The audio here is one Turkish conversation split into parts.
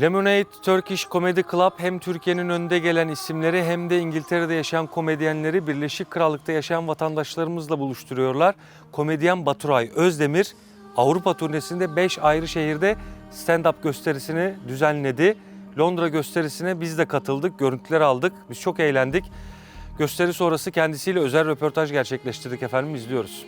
Lemonade Turkish Comedy Club hem Türkiye'nin önde gelen isimleri hem de İngiltere'de yaşayan komedyenleri Birleşik Krallık'ta yaşayan vatandaşlarımızla buluşturuyorlar. Komedyen Baturay Özdemir Avrupa turnesinde 5 ayrı şehirde stand-up gösterisini düzenledi. Londra gösterisine biz de katıldık, görüntüler aldık. Biz çok eğlendik. Gösteri sonrası kendisiyle özel röportaj gerçekleştirdik efendim izliyoruz.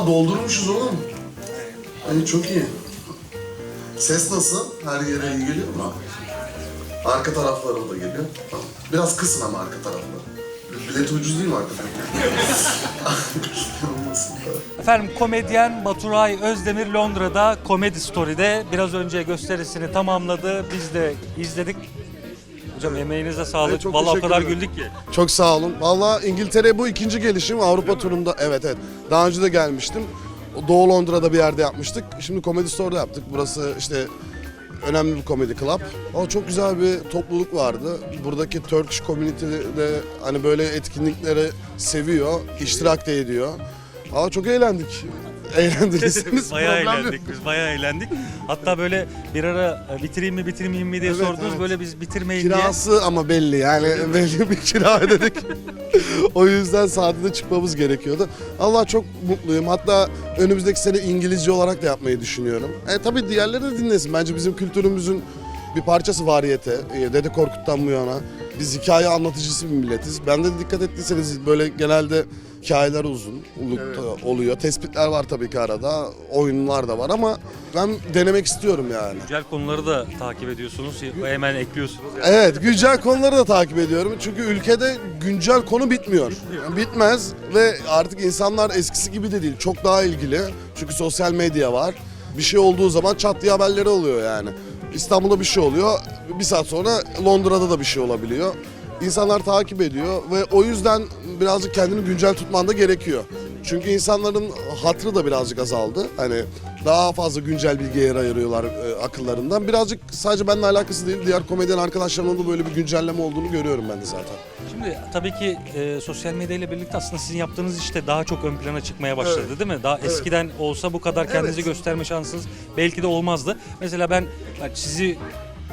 Oha doldurmuşuz oğlum. Ay çok iyi. Ses nasıl? Her yere iyi geliyor mu? Arka taraflara da geliyor. Biraz kısın ama arka tarafları. Bileti ucuz değil mi arka da. Efendim komedyen Baturay Özdemir Londra'da Comedy Story'de biraz önce gösterisini tamamladı. Biz de izledik. Hocam emeğinize sağlık. Evet, çok Vallahi o teşekkür kadar ederim. güldük ki. Çok sağ olun. Valla İngiltere bu ikinci gelişim. Avrupa turunda evet evet. Daha önce de gelmiştim. Doğu Londra'da bir yerde yapmıştık. Şimdi Comedy Store'da yaptık. Burası işte önemli bir komedi club. O çok güzel bir topluluk vardı. Buradaki Turkish community'de hani böyle etkinlikleri seviyor, iştirak da ediyor. Aa çok eğlendik. Eğlendiyseniz bayağı problem yok. eğlendik biz bayağı eğlendik. Hatta böyle bir ara e, bitireyim mi bitirmeyeyim mi diye Evet, sordunuz. evet. Böyle biz bitirmeyin diye. Kirası ama belli yani belli bir kira ödedik. o yüzden saatinde çıkmamız gerekiyordu. Allah çok mutluyum. Hatta önümüzdeki sene İngilizce olarak da yapmayı düşünüyorum. E tabii diğerleri de dinlesin. Bence bizim kültürümüzün bir parçası variyete. E, Dede Korkut'tan bu yana. Biz hikaye anlatıcısı bir milletiz. Ben de dikkat ettiyseniz böyle genelde hikayeler uzun ulu- oluyor. Tespitler var tabii ki arada. Oyunlar da var ama ben denemek istiyorum yani. Güncel konuları da takip ediyorsunuz. Hemen ekliyorsunuz. Evet, güncel konuları da takip ediyorum. Çünkü ülkede güncel konu bitmiyor. Bitmez ve artık insanlar eskisi gibi de değil. Çok daha ilgili. Çünkü sosyal medya var. Bir şey olduğu zaman çat diye haberleri oluyor yani. İstanbul'da bir şey oluyor. Bir saat sonra Londra'da da bir şey olabiliyor. İnsanlar takip ediyor ve o yüzden birazcık kendini güncel tutman da gerekiyor. Çünkü insanların hatrı da birazcık azaldı. Hani daha fazla güncel bilgiye yer ayırıyorlar e, akıllarından. Birazcık sadece benimle alakası değil. Diğer komedyen arkadaşlarımın da böyle bir güncelleme olduğunu görüyorum ben de zaten. Şimdi tabii ki e, sosyal medya ile birlikte aslında sizin yaptığınız işte daha çok ön plana çıkmaya başladı Evet. değil mi? Daha eskiden olsa bu kadar kendinizi Evet. gösterme şansınız belki de olmazdı. Mesela ben ben sizi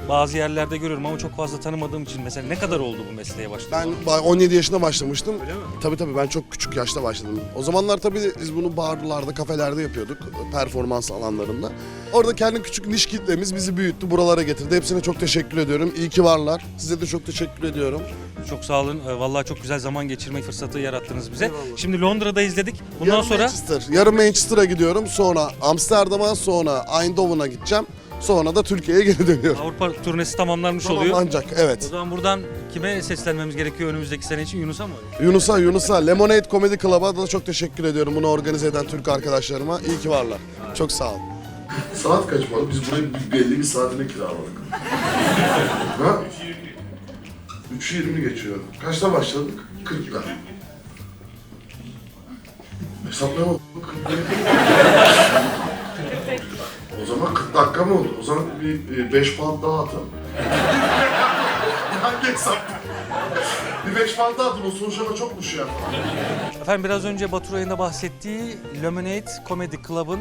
bazı yerlerde görüyorum ama çok fazla tanımadığım için mesela ne kadar oldu bu mesleğe başlayalı? Ben ba- 17 yaşında başlamıştım. Öyle mi? Tabii tabii ben çok küçük yaşta başladım. O zamanlar tabii biz bunu barlarda, kafelerde yapıyorduk. Performans alanlarında. Orada kendi küçük niş kitlemiz bizi büyüttü, buralara getirdi. Hepsine çok teşekkür ediyorum. İyi ki varlar. Size de çok teşekkür ediyorum. Çok sağ olun. E, Vallahi çok güzel zaman geçirme fırsatı yarattınız bize. Eyvallah. Şimdi Londra'da izledik. Bundan Yarın sonra Manchester. Yarın Manchester'a gidiyorum. Sonra Amsterdam'a, sonra Eindhoven'a gideceğim. Sonra da Türkiye'ye geri dönüyorum. Avrupa turnesi tamamlanmış oluyor. Tamamlanacak, O evet. zaman buradan kime seslenmemiz gerekiyor önümüzdeki sene için? Yunus'a mı? Yunus'a, Yunus'a, Lemonade Comedy Club'a da çok teşekkür ediyorum. Bunu organize eden Türk arkadaşlarıma. İyi ki varlar. Çok sağ ol. Saat kaç bu Biz burayı belli bir saatine kiraladık. ha? 3.20 geçiyor. Kaçta başladık? 40'da. Hesaplayamadım. 40'da. o zaman 40 dakika mı oldu? O zaman bir 5 pound daha atalım. Hangi hesap? bir 5 pound daha atın. O sonuçlarına çokmuş ya. Efendim biraz önce Baturay'ın da bahsettiği Lemonade Comedy Club'ın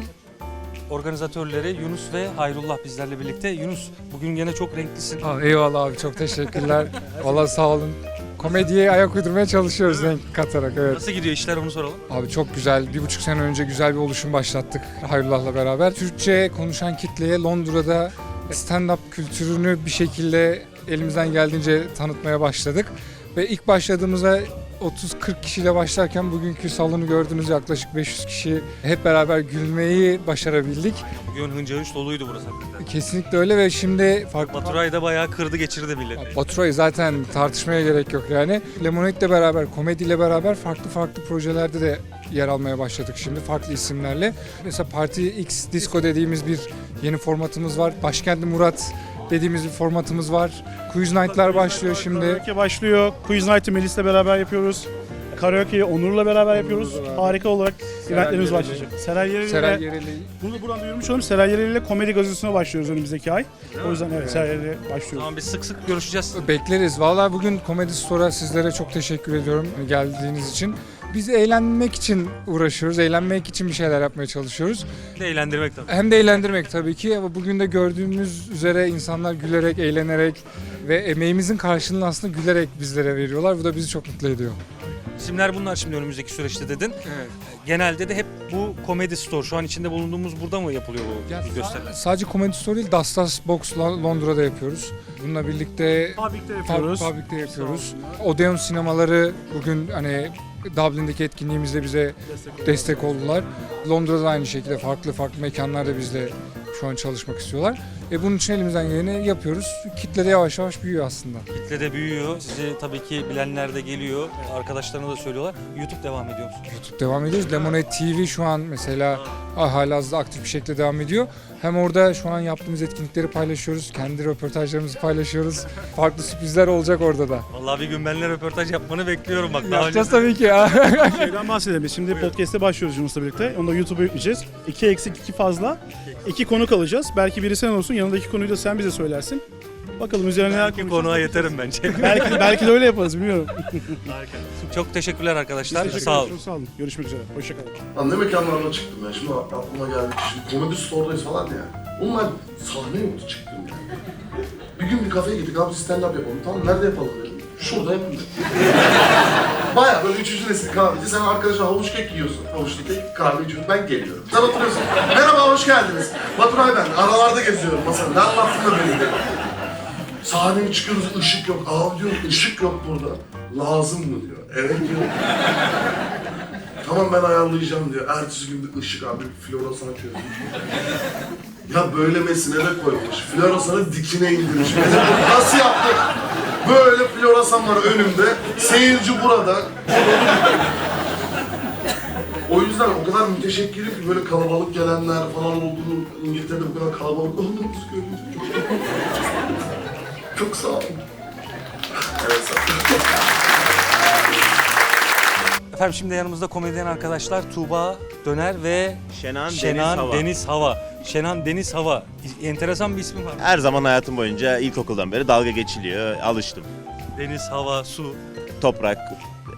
organizatörleri Yunus ve Hayrullah bizlerle birlikte. Yunus bugün gene çok renklisin. Aa, eyvallah abi çok teşekkürler. Valla sağ olun. Komediye ayak uydurmaya çalışıyoruz renk katarak evet. Nasıl gidiyor işler onu soralım. Abi çok güzel. Bir buçuk sene önce güzel bir oluşum başlattık Hayrullah'la beraber. Türkçe konuşan kitleye Londra'da stand-up kültürünü bir şekilde elimizden geldiğince tanıtmaya başladık. Ve ilk başladığımızda 30-40 kişiyle başlarken bugünkü salonu gördüğünüz yaklaşık 500 kişi hep beraber gülmeyi başarabildik. Bugün hınca hınç doluydu burası hakikaten. Kesinlikle öyle ve şimdi farklı Baturay da bayağı kırdı geçirdi milleti. Baturay'ı zaten tartışmaya gerek yok yani. Lemonade'le beraber, komediyle beraber farklı farklı projelerde de yer almaya başladık şimdi farklı isimlerle. Mesela Parti X Disco dediğimiz bir yeni formatımız var. Başkentli Murat dediğimiz bir formatımız var. Quiz Night'lar başlıyor şimdi. Karaoke başlıyor. Quiz Night'ı Melis'le beraber yapıyoruz. Karaoke'yi Onur'la beraber yapıyoruz. Beraber. Harika olarak eventlerimiz Yereli. başlayacak. Seray Yereli Seray ile, Yereli. bunu da buradan duyurmuş olalım. Seray Yereli ile komedi gazetesine başlıyoruz önümüzdeki ay. O yüzden evet Seray Yereli başlıyoruz. Tamam biz sık sık görüşeceğiz. Bekleriz. Vallahi bugün Comedy Store'a sizlere çok teşekkür ediyorum geldiğiniz için. Biz eğlenmek için uğraşıyoruz. Eğlenmek için bir şeyler yapmaya çalışıyoruz. Eğlendirmek tabii. Hem de eğlendirmek tabii ki ama bugün de gördüğümüz üzere insanlar gülerek, eğlenerek ve emeğimizin karşılığını aslında gülerek bizlere veriyorlar. Bu da bizi çok mutlu ediyor. İsimler bunlar şimdi önümüzdeki süreçte dedin. Evet. Genelde de hep bu Comedy Store. Şu an içinde bulunduğumuz burada mı yapılıyor bu Ya gösteriler? Sadece Comedy Store değil, Dastas Box Lo- Londra'da yapıyoruz. Bununla birlikte Pub- yapıyoruz. Public'te yapıyoruz. Odeon sinemaları bugün hani Dublin'deki etkinliğimizde bize destek oldular. Londra'da aynı şekilde farklı farklı mekanlarda bizle şu an çalışmak istiyorlar. E bunun için elimizden geleni yapıyoruz. Kitle de yavaş yavaş büyüyor aslında. Kitle de büyüyor. Sizi tabii ki bilenler de geliyor. Arkadaşlarına da söylüyorlar. YouTube devam ediyor musun? YouTube devam ediyoruz. Lemonade TV şu an mesela ah, hala aktif bir şekilde devam ediyor. Hem orada şu an yaptığımız etkinlikleri paylaşıyoruz. Kendi röportajlarımızı paylaşıyoruz. Farklı sürprizler olacak orada da. Vallahi bir gün benimle röportaj yapmanı bekliyorum bak. Daha Yapacağız önce- tabii ki. Şeyden bahsedelim. Şimdi podcast'e başlıyoruz Yunus'la birlikte. Onu da YouTube'a yükleyeceğiz. İki eksik, iki fazla. İki konuk alacağız. Belki biri sen olsun. Yanındaki konuyu da sen bize söylersin. Bakalım üzerine neler Belki konuşacağız. konuğa yeterim bence. belki, belki de öyle yaparız bilmiyorum. Çok teşekkürler arkadaşlar. Teşekkür Sağ olun. ederim, Sağ olun. Görüşmek üzere. Hoşçakalın. Lan ne mekanlarına çıktım ya. Şimdi aklıma geldi. Şimdi komedi store'dayız falan ya. Oğlum ben sahne yoktu çıktım ya. Bir gün bir kafeye gittik abi stand up yapalım. Tamam nerede yapalım dedim. Şurada yapalım. Baya böyle üçüncü nesil kahveci. Sen arkadaşla havuç kek yiyorsun. Havuçlu kek kahve içiyorsun. Ben geliyorum. Sen oturuyorsun. Merhaba hoş geldiniz. Baturay ben. Aralarda geziyorum masada. Ne anlattın da beni de. Sahneye çıkıyoruz ışık yok. Abi diyorum ışık yok burada. Lazım mı diyor. Evet diyor. Tamam ben ayarlayacağım diyor. Ertesi gün bir ışık abi floresan çözmüş. ya böylemesine de koymuş. Floresanı dikine indirmiş. Nasıl yaptık? Böyle floresan var önümde. Seyirci burada. O yüzden o kadar müteşekkirim ki böyle kalabalık gelenler falan olduğunu İngiltere'de bu kadar kalabalık olduğumuzu görünce çok çok sağ olun. Evet sağ olun. Efendim şimdi yanımızda komedyen arkadaşlar Tuğba Döner ve Şenan, Şenan Deniz Hava. Deniz Hava. Şenan Deniz Hava. Enteresan bir ismi var. Her zaman hayatım boyunca ilkokuldan beri dalga geçiliyor. Alıştım. Deniz, hava, su. Toprak,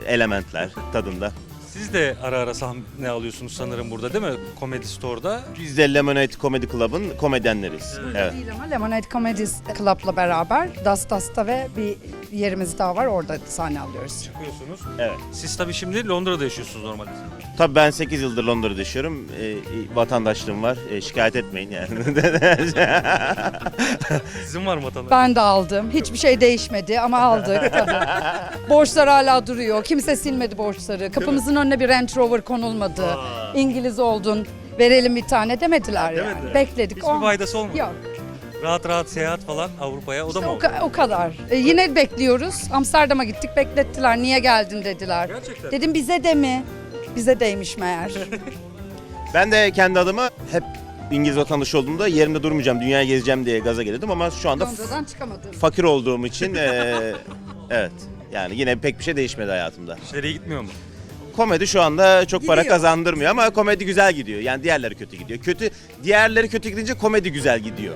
elementler tadında. Siz de ara ara sahne alıyorsunuz sanırım burada değil mi? Comedy Store'da. Biz de Lemonade Comedy Club'ın komedyenleriyiz. Evet. Değil ama Lemonade Comedy Club'la beraber Das Das'ta ve bir yerimiz daha var orada sahne alıyoruz. Çıkıyorsunuz. Evet. Siz tabii şimdi Londra'da yaşıyorsunuz normalde. Tabii ben 8 yıldır Londra'da yaşıyorum. Ee, vatandaşlığım var. Ee, şikayet etmeyin yani. Sizin var mı vatandaş? Ben de aldım. Hiçbir şey değişmedi ama aldık tabii. Borçlar hala duruyor. Kimse silmedi borçları. Kapımızın önüne bir Range Rover konulmadı. İngiliz oldun. Verelim bir tane demediler yani. Demediler. Bekledik. Hiçbir On- faydası olmadı. Yok. Rahat rahat seyahat falan Avrupa'ya o da İşte mı o, oldu? ka- o kadar. E, yine bekliyoruz. Amsterdam'a gittik beklettiler. Niye geldin dediler. Gerçekten. Dedim bize de mi? Bize deymiş meğer. ben de kendi adıma hep İngiliz vatandaşı olduğumda yerimde durmayacağım, dünyayı gezeceğim diye gaza gelirdim ama şu anda f- Londra'dan çıkamadım. fakir olduğum için eee, evet. Yani yine pek bir şey değişmedi hayatımda. İşleri iyi gitmiyor mu? Komedi şu anda çok para Gidiyor. kazandırmıyor ama komedi güzel gidiyor. Yani diğerleri kötü gidiyor. Kötü diğerleri kötü gidince komedi güzel gidiyor.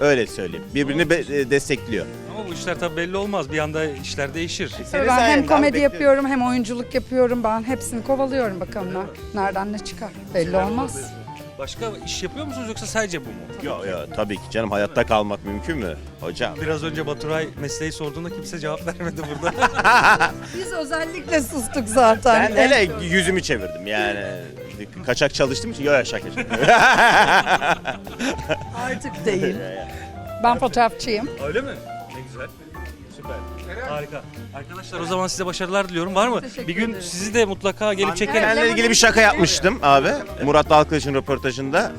Öyle söyleyeyim. Birbirini be- e, destekliyor. Ama bu işler tabii belli olmaz. Bir anda işler değişir. Senin ben hem komedi bekliyorum. yapıyorum hem oyunculuk yapıyorum. Ben hepsini kovalıyorum bakalım ne- nereden ne çıkar. Belli olmaz. Başka iş yapıyor musunuz yoksa sadece bu mu? Yok yok tabii ki canım hayatta kalmak mümkün mü hocam? Biraz önce Baturay mesleği sorduğunda kimse cevap vermedi burada. Biz özellikle sustuk zaten. Ben hele yüzümü çevirdim yani. Kaçak çalıştığım için yok şaka. Artık değil. Ben fotoğrafçıyım. Öyle mi? Ne güzel. Harika. Arkadaşlar o zaman size başarılar diliyorum. Var mı? Teşekkür Bir gün ederiz. sizi de mutlaka gelip çekelim. Benle ilgili bir şaka yapmıştım abi. Murat Dalkılıç'ın röportajında.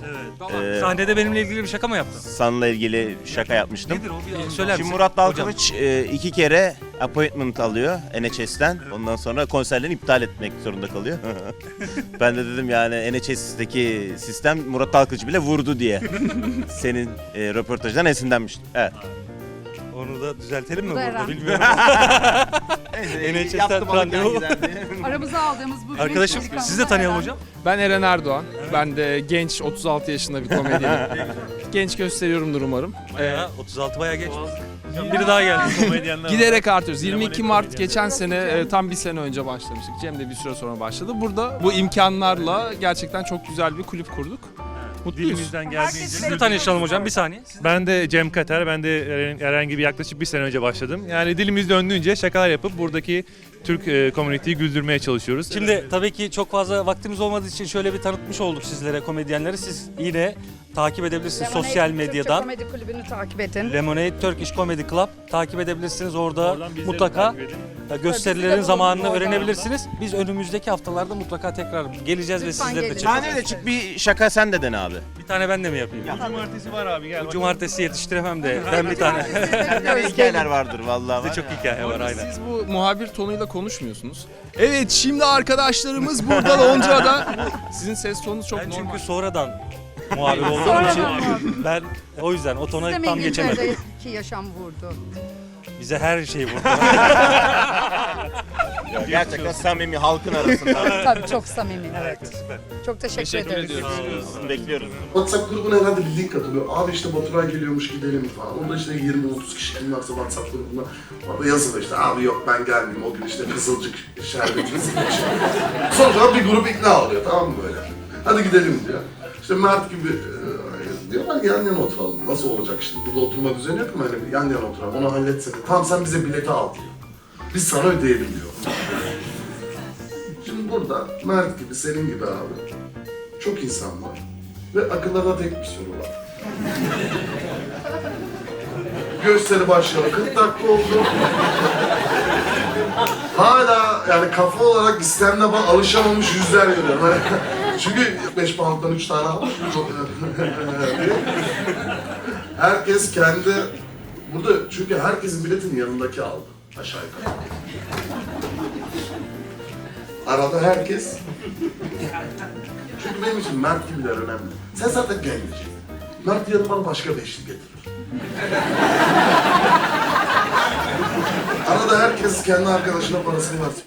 Ee, Sahnede benimle ilgili bir şaka mı yaptın? San'la ilgili şaka yapmıştım. Nedir o? Bir söyler Şimdi misin? Murat Hocam. Dalkılıç e, iki kere appointment alıyor NHS'ten. Ondan sonra konserlerini iptal etmek zorunda kalıyor. ben de dedim yani NHS'teki sistem Murat Dalkılıç bile vurdu diye. Senin e, röportajdan esinlenmiştim. Evet. Da düzeltelim mi Bu da burada Eren. bilmiyorum. NHS'ten randevu. Aramıza aldığımız bu Arkadaşım bilinçli sizi de tanıyalım hocam. Ben Eren Erdoğan. Ben de genç 36 yaşında bir komedyenim. genç gösteriyorumdur umarım. Ya 36 bayağı geç. Biri daha geldi. giderek artıyoruz. 22 Mart geçen sene e, tam bir sene önce başlamıştık. Cem de bir süre sonra başladı. Burada bu imkanlarla gerçekten çok güzel bir kulüp kurduk. Mutluyuz. Dilimizden geldiğince. Sizi tanışalım hocam bir saniye. Ben de Cem Kater, ben de herhangi- herhangi bir yaklaşık bir sene önce başladım. Yani dilimiz döndüğünce şakalar yapıp buradaki Türk e, komüniteyi güldürmeye çalışıyoruz. Şimdi tabii ki çok fazla vaktimiz olmadığı için şöyle bir tanıtmış olduk sizlere komedyenleri. Siz yine takip edebilirsiniz Lemonade sosyal Türkçe medyadan. Komedi kulübünü takip edin. Lemonade Turkish Comedy Club takip edebilirsiniz. Orada Oradan bizleri mutlaka takip edin. e, Bizi gösterilerin de zamanını bulun öğrenebilirsiniz. Biz önümüzdeki haftalarda mutlaka tekrar geleceğiz ve Lütfen sizleri de gelin. çekeceğiz. Sahneye de çık bir şaka sen de dene abi. Bir tane ben de mi yapayım? Cumartesi var abi gel. Bu Cumartesi yetiştiremem de ben bir tane. Sende hikayeler vardır vallahi. Bizde çok hikaye var aynen. Siz bu muhabir tonuyla konuşmuyorsunuz. Evet şimdi arkadaşlarımız burada Londra'da. Sizin ses tonunuz çok Ben normal. çünkü sonradan muhabir olduğum için muhabir. ben o yüzden o tona tam geçemedim. İngiltere'deki yaşam vurdu. Bize her şey vurdu. Gerçekten samimi halkın arasında. Tabii çok samimi. Evet. Çok teşekkür, Teşekkür ederiz. ediyoruz. Bekliyoruz. WhatsApp grubuna herhalde bir link atılıyor. Abi işte Baturay geliyormuş gidelim falan. Orada işte 20-30 kişi kim varsa WhatsApp grubuna. Orada yazılı işte abi yok ben gelmeyeyim. O gün işte Kızılcık şerbetimiz gitmiş. Sonra bir grup ikna oluyor tamam mı böyle. Hadi gidelim diyor. İşte Mert gibi e, diyorlar yan yana oturalım. Nasıl olacak işte burada oturma düzeni yok mu? Hani yan yana oturalım onu halletsene. Tamam sen bize bileti al diyor. Biz sana ödeyelim diyor. Şimdi burada Mert gibi senin gibi abi çok insan var. Ve akıllarına tek bir soru var. Gösteri başladı. 40 dakika oldu. Hala yani kafa olarak stand-up'a alışamamış yüzler görüyorum. Çünkü 5 pound'dan 3 tane almış. Herkes kendi... Burada çünkü herkesin biletin yanındaki aldı. Aşağı yukarı. Arada herkes çünkü benim için Mert gibiler önemli. Sen zaten gelmeyeceksin. Mert yarın bana başka beşlik getirir. Arada herkes kendi arkadaşına parasını versin.